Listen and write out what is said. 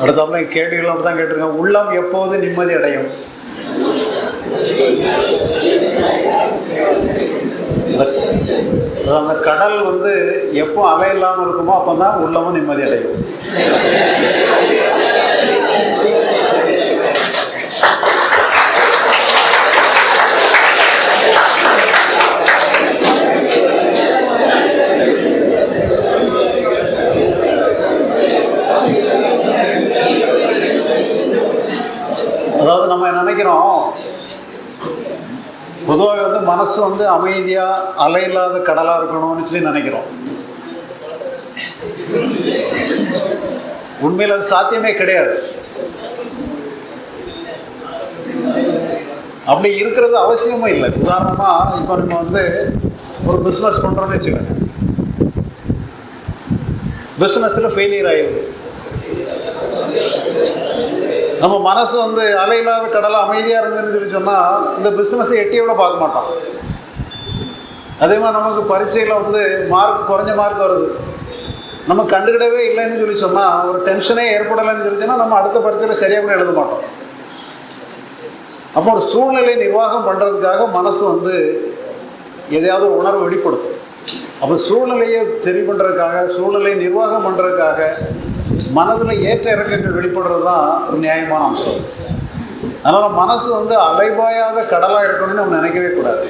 அடுத்தாப்புல கேள்விகள் அப்படி தான் கேட்டிருக்கேன் உள்ளம் எப்போது நிம்மதி அடையும்? அந்த- அந்த கடல் வந்து எப்போ அலை இல்லாமல் இருக்குமோ அப்போ தான் உள்ளமும் நிம்மதி அடையும். அதாவது நம்ம நினைக்கிறோம் பொதுவாக வந்து மனசு வந்து அமைதியாக அலை இல்லாத கடலாக இருக்கணும்னு சொல்லி நினைக்கிறோம். உண்மையில் அது சாத்தியமே கிடையாது. அப்படி இருக்கிறது அவசியமும் இல்லை. உதாரணமாக இப்போ நம்ம வந்து ஒரு பிஸ்னஸ் பண்ணுறோம்னு வச்சுக்கோங்க. பிஸ்னஸில் ஃபெயிலியர் ஆயிடுது. நம்ம மனசு வந்து அலையில்லாத கடலை அமைதியாக இருந்துன்னு சொல்லி சொன்னால் இந்த பிஸ்னஸை எட்டியோட பார்க்க மாட்டோம். அதே மாதிரி நமக்கு பரீட்சையில் வந்து மார்க் குறைஞ்ச மார்க் வருது. நம்ம கண்டுக்கிடவே இல்லைன்னு சொல்லி சொன்னால் ஒரு டென்ஷனே ஏற்படலைன்னு சொல்லி சொன்னால் நம்ம அடுத்த பரீட்சையில் சரியாக கூட எழுத மாட்டோம். அப்போ ஒரு சூழ்நிலை நிர்வாகம் பண்ணுறதுக்காக மனசு வந்து எதையாவது ஒரு உணர்வு வெளிப்படுத்தும். அப்போ சூழ்நிலையை சரி பண்ணுறதுக்காக சூழ்நிலையை நிர்வாகம் பண்ணுறதுக்காக மனதில் ஏற்ற இறக்கங்கள் வெளிப்படுறது தான் ஒரு நியாயமான அம்சம். அதனால் மனசு வந்து அலைபாயாத கடலாக இருக்கணும்னு நம்ம நினைக்கவே கூடாது.